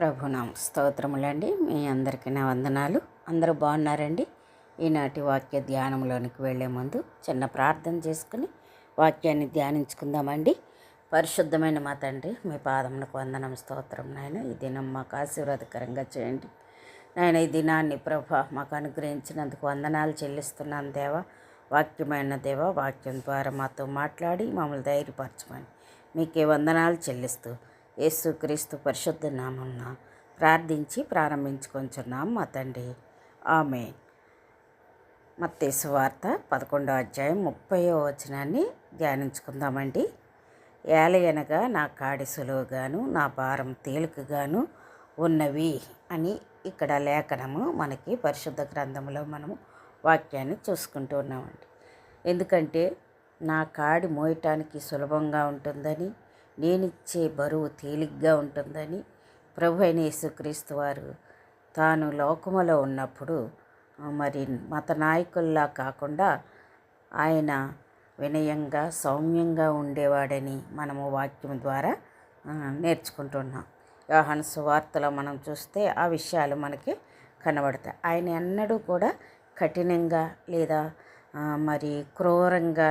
ప్రభునాం స్తోత్రములండి. మీ అందరికీ నా వందనాలు. అందరూ బాగున్నారండి? ఈనాటి వాక్య ధ్యానంలోనికి వెళ్ళే ముందు చిన్న ప్రార్థన చేసుకుని వాక్యాన్ని ధ్యానించుకుందామండి. పరిశుద్ధమైన మా తండ్రి మీ పాదములకు వందనం స్తోత్రం నాయన. ఈ దినం మాకు ఆశీర్వాదకరంగా చేయండి. నాయన ఈ దినాన్ని ప్రభా మాకు అనుగ్రహించినందుకు వందనాలు చెల్లిస్తున్నాను దేవా. వాక్యమైన దేవ వాక్యం ద్వారా మాతో మాట్లాడి మమ్మల్ని ధైర్యపరచమని మీకే వందనాలు చెల్లిస్తూ యేసుక్రీస్తు పరిశుద్ధ నామంన ప్రార్థించి ప్రారంభించుకొంచున్నాం మా తండ్రి. ఆమె మత్తేసు వార్త పదకొండో అధ్యాయం ముప్పయో వచనాన్ని ధ్యానించుకుందామండి. ఏలయనగా నా కాడి సులువుగాను నా భారం తేలికగాను ఉన్నవి అని ఇక్కడ లేఖనము మనకి పరిశుద్ధ గ్రంథంలో మనము వాక్యాన్ని చూసుకుంటూ ఉన్నామండి. ఎందుకంటే నా కాడి మోయటానికి సులభంగా ఉంటుందని నేనిచ్చే బరువు తేలిగ్గా ఉంటుందని ప్రభు అయిన యేసుక్రీస్తు వారు తాను లోకములో ఉన్నప్పుడు మరి మత నాయకుల్లా కాకుండా ఆయన వినయంగా సౌమ్యంగా ఉండేవాడని మనము వాక్యం ద్వారా నేర్చుకుంటున్నాం. యోహాను సువార్తలో మనం చూస్తే ఆ విషయాలు మనకి కనబడతాయి. ఆయన ఎన్నడూ కూడా కఠినంగా లేదా మరి క్రూరంగా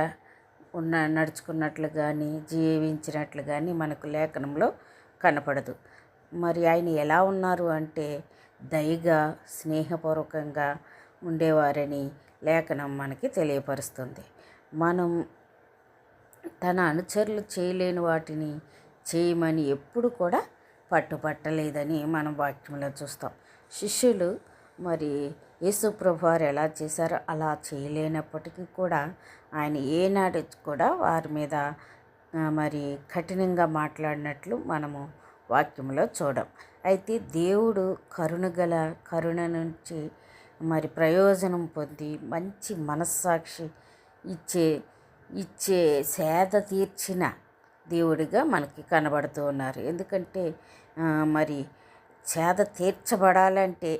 ఉన్న నడుచుకున్నట్లు కానీ జీవించినట్లు కానీ మనకు లేఖనంలో కనపడదు. మరి ఆయన ఎలా ఉన్నారు అంటే దయగా స్నేహపూర్వకంగా ఉండేవారని లేఖనం మనకి తెలియపరుస్తుంది. మనం తన అనుచరులు చేయలేని వాటిని చేయమని ఎప్పుడు కూడా పట్టుపట్టలేదని మనం వాక్యంలో చూస్తాం. శిష్యులు మరి యేసుప్రభు వారు ఎలా చేశారో అలా చేయలేనప్పటికీ కూడా ఆయన ఏనాడు కూడా వారి మీద మరి కఠినంగా మాట్లాడినట్లు మనము వాక్యంలో చూడం. అయితే దేవుడు కరుణగల కరుణ నుంచి మరి ప్రయోజనం పొంది మంచి మనస్సాక్షి ఇచ్చే ఇచ్చే సేద తీర్చిన దేవుడిగా మనకి కనబడుతూ ఉన్నారు. ఎందుకంటే మరి సేద తీర్చబడాలంటే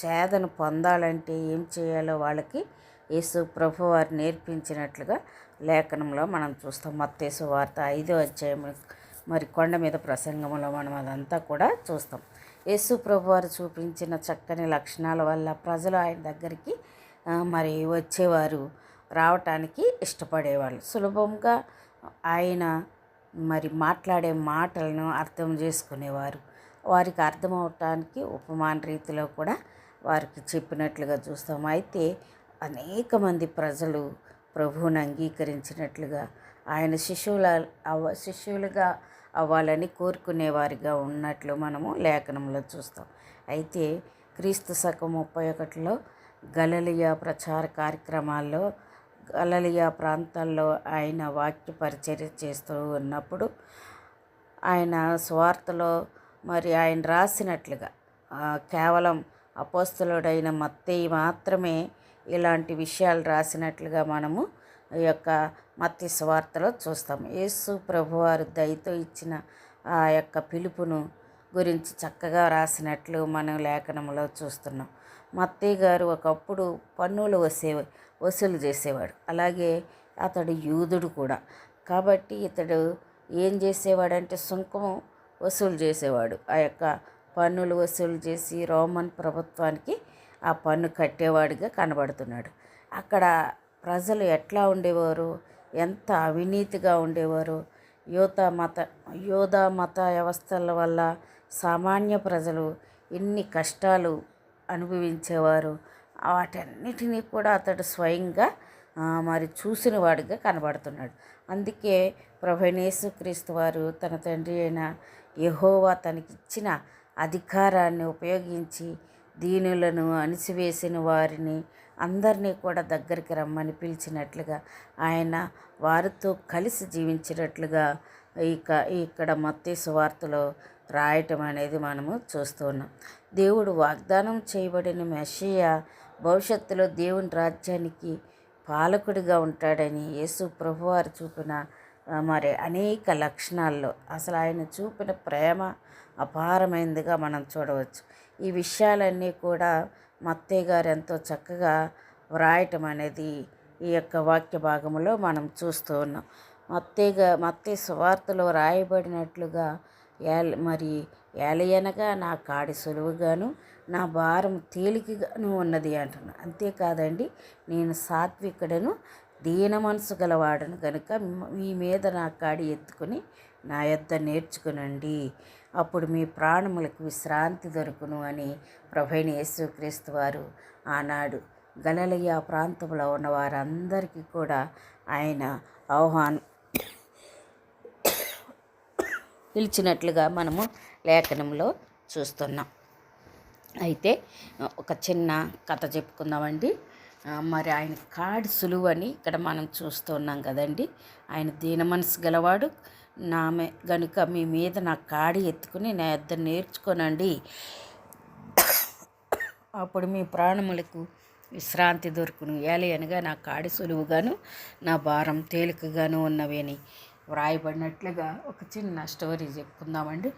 సేదను పొందాలంటే ఏం చేయాలో వాళ్ళకి యేసు ప్రభు వారు నేర్పించినట్లుగా లేఖనంలో మనం చూస్తాం. మత్తేసు వార్త ఐదో అధ్యాయం మరి కొండ మీద ప్రసంగంలో మనం అదంతా కూడా చూస్తాం. యేసు ప్రభు వారు చూపించిన చక్కని లక్షణాల వల్ల ప్రజలు ఆయన దగ్గరికి మరి వచ్చేవారు రావటానికి ఇష్టపడేవాళ్ళు. సులభంగా ఆయన మరి మాట్లాడే మాటలను అర్థం చేసుకునేవారు. వారికి అర్థమవటానికి ఉపమాన రీతిలో కూడా వారికి చెప్పినట్లుగా చూస్తాం అయితే అనేక మంది ప్రజలు ప్రభువుని అంగీకరించినట్లుగా ఆయన శిశువుల అవ శిష్యులుగా అవ్వాలని కోరుకునేవారిగా ఉన్నట్లు మనము లేఖనంలో చూస్తాం. అయితే క్రీస్తు శకం ముప్పై ఒకటిలో గలలియా ప్రచార కార్యక్రమాల్లో గలలియా ప్రాంతాల్లో ఆయన వాక్య పరిచర్య చేస్తూ ఉన్నప్పుడు ఆయన స్వార్థలో మరి ఆయన రాసినట్లుగా కేవలం అపోస్తలుడైన మత్తయ్య మాత్రమే ఇలాంటి విషయాలు రాసినట్లుగా మనము ఈ యొక్క మత్తి స్వార్తలో చూస్తాం. యేసు ప్రభువారు దయతో ఇచ్చిన ఆ యొక్క పిలుపును గురించి చక్కగా రాసినట్లు మనం లేఖనంలో చూస్తున్నాం. మత్తయ్య గారు ఒకప్పుడు పన్నులు వసే వసూలు చేసేవాడు. అలాగే అతడు యూదుడు కూడా. కాబట్టి ఇతడు ఏం చేసేవాడంటే సుంకం వసూలు చేసేవాడు. ఆ యొక్క పన్నులు వసూలు చేసి రోమన్ ప్రభుత్వానికి ఆ పన్ను కట్టేవాడిగా కనబడుతున్నాడు. అక్కడ ప్రజలు ఎట్లా ఉండేవారు? ఎంత అవినీతిగా ఉండేవారు? యోత మత యోధ మత వ్యవస్థల వల్ల సామాన్య ప్రజలు ఎన్ని కష్టాలు అనుభవించేవారు. వాటన్నిటినీ కూడా అతడు స్వయంగా మరి చూసిన వాడిగా కనబడుతున్నాడు. అందుకే ప్రభనేసు క్రీస్తు వారు తన తండ్రి అయిన యహోవా తనకిచ్చిన అధికారాన్ని ఉపయోగించి దీనులను అణిసివేసిన వారిని అందరినీ కూడా దగ్గరికి రమ్మని పిలిచినట్లుగా ఆయన వారితో కలిసి జీవించినట్లుగా ఇక ఇక్కడ మత్తే సువార్తలో రాయటం అనేది మనము చూస్తున్నాం దేవుడు వాగ్దానం చేయబడిన మెషియ భవిష్యత్తులో దేవుని రాజ్యానికి పాలకుడిగా ఉంటాడని యేసు ప్రభువారు చూపిన మరి అనేక లక్షణాల్లో అసలు ఆయన చూపిన ప్రేమ అపారమైనదిగా మనం చూడవచ్చు. ఈ విషయాలన్నీ కూడా మత్తయ్య గారు ఎంతో చక్కగా వ్రాయటం అనేది ఈ యొక్క వాక్య భాగంలో మనం చూస్తూ ఉన్నాం. మత్తయ్య మత్తయ్య సువార్తలో రాయబడినట్లుగా ఏల మరి ఏలయనగా నా కాడి సులువుగాను నా భారం తేలికగాను ఉన్నది అంటున్నాను అంతేకాదండి నేను సాత్వికుడను దీన మనసు గలవాడను కనుక మీ మీద నా కాడి ఎత్తుకుని నా యొద్ద నేర్చుకునండి. అప్పుడు మీ ప్రాణములకు విశ్రాంతి దొరుకును అని ప్రభైన యేసుక్రీస్తు వారు ఆనాడు గలలయ్య ప్రాంతంలో ఉన్న వారందరికీ కూడా ఆయన ఆహ్వానం పిలిచినట్లుగా మనము లేఖనంలో చూస్తున్నాం. అయితే ఒక చిన్న కథ చెప్పుకుందామండి. మరి ఆయన కాడి సులువు అని ఇక్కడ మనం చూస్తున్నాం కదండి. ఆయన దీన మనసు గలవాడు. నామె గనుక మీ మీద నా కాడి ఎత్తుకుని నా ఇద్దరు నేర్చుకోనండి. అప్పుడు మీ ప్రాణములకు విశ్రాంతి దొరుకును. ఏలి అనగా నా కాడి సులువుగాను నా భారం తేలికగాను ఉన్నవి అని వ్రాయబడినట్లుగా ఒక చిన్న స్టోరీ చెప్పుకుందామండి.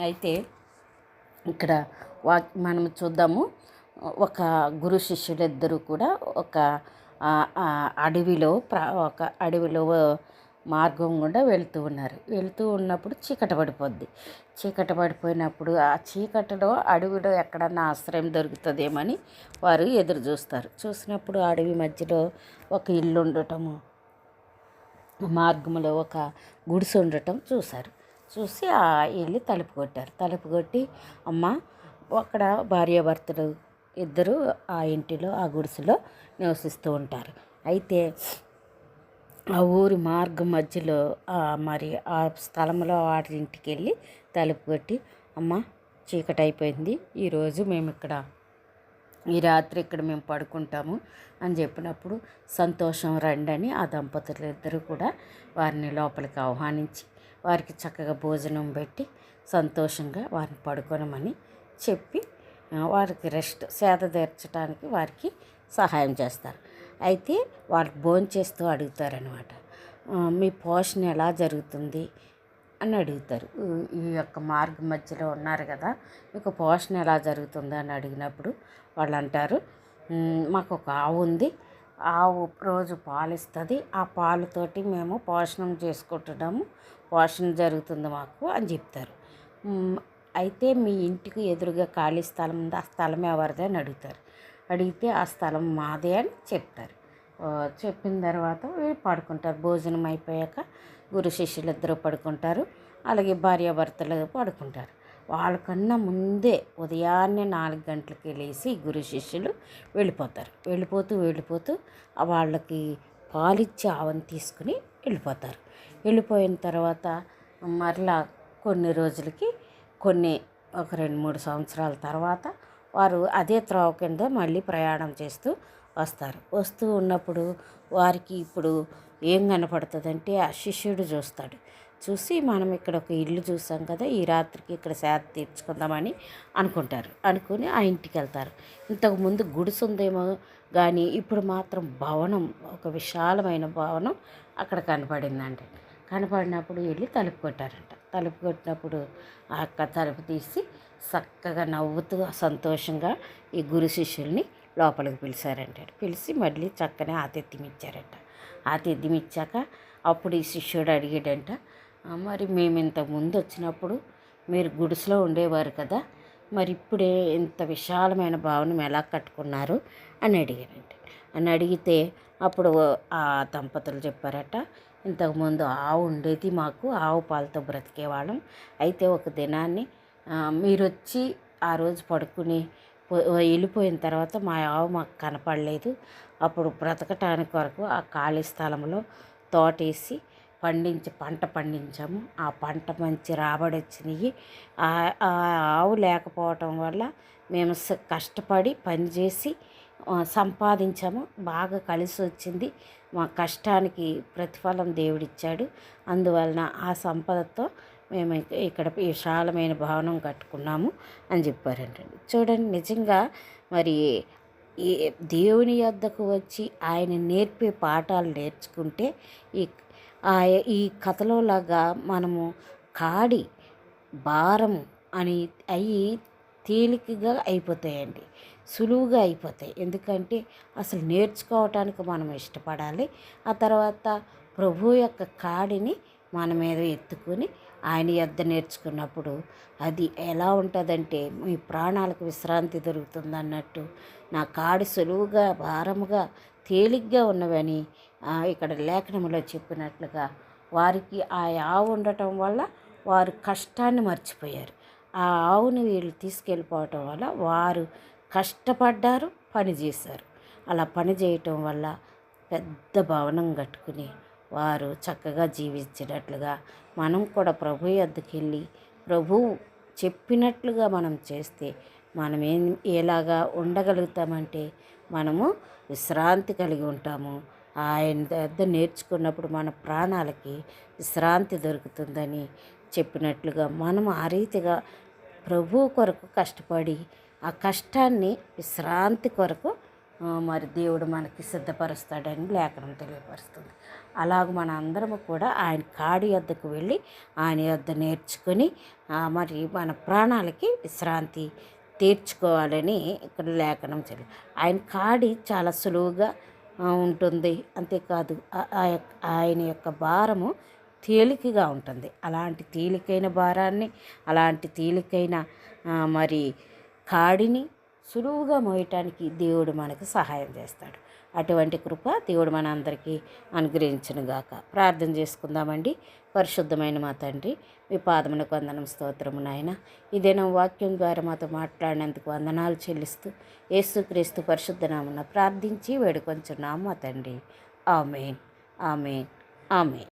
అయితే ఇక్కడ వా మనం చూద్దాము. ఒక గురు శిష్యులిద్దరూ కూడా ఒక అడవిలో ప్రా ఒక అడవిలో మార్గం గుండా వెళ్తూ ఉన్నారు. వెళ్తూ ఉన్నప్పుడు చీకట పడిపోద్ది. చీకట పడిపోయినప్పుడు ఆ చీకటిలో అడవిలో ఎక్కడన్నా ఆశ్రయం దొరుకుతుందేమని వారు ఎదురు చూస్తారు. చూసినప్పుడు అడవి మధ్యలో ఒక ఇల్లు ఉండటము మార్గంలో ఒక గుడిసె ఉండటం చూశారు. చూసి ఆ ఇల్లు తలుపు కొట్టారు. తలుపు కొట్టి అమ్మ అక్కడ భార్యాభర్తలు ఇద్దరు ఆ ఇంటిలో ఆ గుడిసెలో నివసిస్తూ ఉంటారు. అయితే ఆ ఊరి మార్గం మధ్యలో మరి ఆ స్థలంలో వాటి ఇంటికి వెళ్ళి తలుపు కొట్టి అమ్మ చీకటి అయిపోయింది. ఈరోజు మేము ఇక్కడ ఈ రాత్రి ఇక్కడ మేము పడుకుంటాము అని చెప్పినప్పుడు సంతోషం రండని ఆ దంపతులు ఇద్దరు కూడా వారిని లోపలికి ఆహ్వానించి వారికి చక్కగా భోజనం పెట్టి సంతోషంగా వారిని పడుకోనమని చెప్పి వారికి రెస్ట్ సేద తీర్చడానికి వారికి సహాయం చేస్తారు. అయితే వాళ్ళు భోంచేస్తూ అడుగుతారనమాట మీ పోషణ ఎలా జరుగుతుంది? అని అడుగుతారు. ఈ- యొక్క మార్గ మధ్యలో ఉన్నారు కదా మీకు పోషణ ఎలా జరుగుతుంది? అని అడిగినప్పుడు వాళ్ళు అంటారు మాకు ఒక ఆవు ఉంది ఆవు రోజు పాలు ఇస్తుంది ఆ పాలతోటి మేము పోషణం చేసుకుంటున్నాము పోషణ జరుగుతుంది మాకు అని చెప్తారు. అయితే మీ ఇంటికి ఎదురుగా ఖాళీ స్థలం ఉంది? ఆ స్థలం ఎవరిది అని అడుగుతారు. అడిగితే ఆ స్థలం మాదే అని చెప్తారు. చెప్పిన తర్వాత పడుకుంటారు. భోజనం అయిపోయాక గురు శిష్యులు ఇద్దరు పడుకుంటారు. అలాగే భార్యాభర్తలు పడుకుంటారు. వాళ్ళకన్నా ముందే ఉదయాన్నే నాలుగు గంటలకి లేచి గురు శిష్యులు వెళ్ళిపోతారు. వెళ్ళిపోతూ వెళ్ళిపోతూ వాళ్ళకి పాలిచ్చే ఆవని తీసుకుని వెళ్ళిపోతారు. వెళ్ళిపోయిన తర్వాత మరలా కొన్ని రోజులకి కొన్ని ఒక రెండు మూడు సంవత్సరాల తర్వాత వారు అదే త్రోవ కింద మళ్ళీ ప్రయాణం చేస్తూ వస్తారు. వస్తూ ఉన్నప్పుడు వారికి ఇప్పుడు ఏం కనపడుతుందంటే ఆ శిష్యుడు చూస్తాడు. చూసి మనం ఇక్కడ ఒక ఇల్లు చూసాం కదా ఈ రాత్రికి ఇక్కడ సేద తీర్చుకుందామని అనుకుంటారు. అనుకుని ఆ ఇంటికి వెళ్తారు. ఇంతకు ముందు ఉందేమో కానీ ఇప్పుడు మాత్రం భవనం ఒక విశాలమైన భవనం అక్కడ కనపడిందంట. కనపడినప్పుడు వెళ్ళి తలుపు కొట్టారంట. తలుపు కొట్టినప్పుడు ఆ అక్క తలుపు తీసి చక్కగా నవ్వుతూ సంతోషంగా ఈ గురు శిష్యుల్ని లోపలికి పిలిచారంట పిలిచి మళ్ళీ చక్కనే ఆతిథ్యం ఇచ్చారంట. ఆతిథ్యం ఇచ్చాక అప్పుడు ఈ శిష్యుడు అడిగాడంట మరి మేము ఇంతకు ముందు వచ్చినప్పుడు మీరు గుడిసెలో ఉండేవారు కదా మరి ఇప్పుడే ఇంత విశాలమైన భావనం ఎలా కట్టుకున్నారు? అని అడిగారంట అని అడిగితే అప్పుడు ఆ దంపతులు చెప్పారట ఇంతకుముందు ఆవు ఉండేది మాకు ఆవు పాలతో బ్రతికేవాళ్ళం. అయితే ఒక దినాన్ని మీరు వచ్చి ఆ రోజు పడుకుని వెళ్ళిపోయిన తర్వాత మా ఆవు మాకు కనపడలేదు. అప్పుడు బ్రతకటానికి వరకు ఆ ఖాళీ స్థలంలో తోటేసి పండించి పంట పండించాము. ఆ పంట మంచి రాబడి వచ్చినాయి ఆ ఆవు లేకపోవటం వల్ల మేము స- కష్టపడి పనిచేసి సంపాదించాము. బాగా కలిసి వచ్చింది మా కష్టానికి ప్రతిఫలం దేవుడిచ్చాడు. అందువలన ఆ సంపదతో మేము ఇక్కడ విశాలమైన భవనం కట్టుకున్నాము అని చెప్పారంటండి. చూడండి నిజంగా మరి ఈ దేవుని యొద్దకు వచ్చి ఆయన నేర్పే పాఠాలు నేర్చుకుంటే ఈ ఆ ఈ కథలో లాగా మనము కాడి భారం అని అవి తేలికగా అయిపోతాయండి. సులువుగా అయిపోతాయి. ఎందుకంటే అసలు నేర్చుకోవటానికి మనం ఇష్టపడాలి. ఆ తర్వాత ప్రభు యొక్క కాడిని మన మీద ఎత్తుకుని ఆయన యొద్ద నేర్చుకున్నప్పుడు అది ఎలా ఉంటుందంటే మీ ప్రాణాలకు విశ్రాంతి దొరుకుతుంది అన్నట్టు నా కాడి సులువుగా భారముగా తేలిగ్గా ఉన్నవని ఇక్కడ లేఖనంలో చెప్పినట్లుగా వారికి ఆ ఆవు ఉండటం వల్ల వారు కష్టాన్ని మర్చిపోయారు. ఆ ఆవుని వీళ్ళు తీసుకెళ్ళిపోవటం వల్ల వారు కష్టపడ్డారు పని చేశారు. అలా పని చేయటం వల్ల పెద్ద భవనం కట్టుకుని వారు చక్కగా జీవించినట్లుగా మనం కూడా ప్రభు యొద్దకు వెళ్ళి ప్రభువు చెప్పినట్లుగా మనం చేస్తే మనం ఏం ఎలాగా ఉండగలుగుతామంటే మనము విశ్రాంతి కలిగి ఉంటాము. ఆయన దగ్గర నేర్చుకున్నప్పుడు మన ప్రాణాలకి విశ్రాంతి దొరుకుతుందని చెప్పినట్లుగా మనం ఆ రీతిగా ప్రభు కొరకు కష్టపడి ఆ కష్టాన్ని విశ్రాంతి కొరకు మరి దేవుడు మనకి సిద్ధపరుస్తాడని లేఖనం తెలియపరుస్తుంది. అలాగ మన అందరము కూడా ఆయన కాడి వద్దకు వెళ్ళి ఆయన యొద్ద నేర్చుకొని మరి మన ప్రాణాలకి విశ్రాంతి తీర్చుకోవాలని ఇక్కడ లేఖనం చెల్లి ఆయన కాడి చాలా సులువుగా ఉంటుంది. అంతేకాదు ఆ- యొక్క- ఆయన యొక్క భారము తేలికగా ఉంటుంది. అలాంటి తేలికైన భారాన్ని అలాంటి తేలికైన మరి కాడిని సులువుగా మోయటానికి దేవుడు మనకు సహాయం చేస్తాడు. అటువంటి కృప దేవుడు మన అందరికీ అనుగ్రహించునుగాక. ప్రార్థన చేసుకుందామండి. పరిశుద్ధమైన మా తండ్రి మీ పాదమునకు వందనం స్తోత్రము నాయన. ఇదేనా వాక్యం ద్వారా మాతో మాట్లాడినందుకు వందనాలు చెల్లిస్తూ యేసుక్రీస్తు పరిశుద్ధనామన ప్రార్థించి వేడుకొంచున్నాము మా తండ్రి. ఆమె ఆమెన్. ఆమె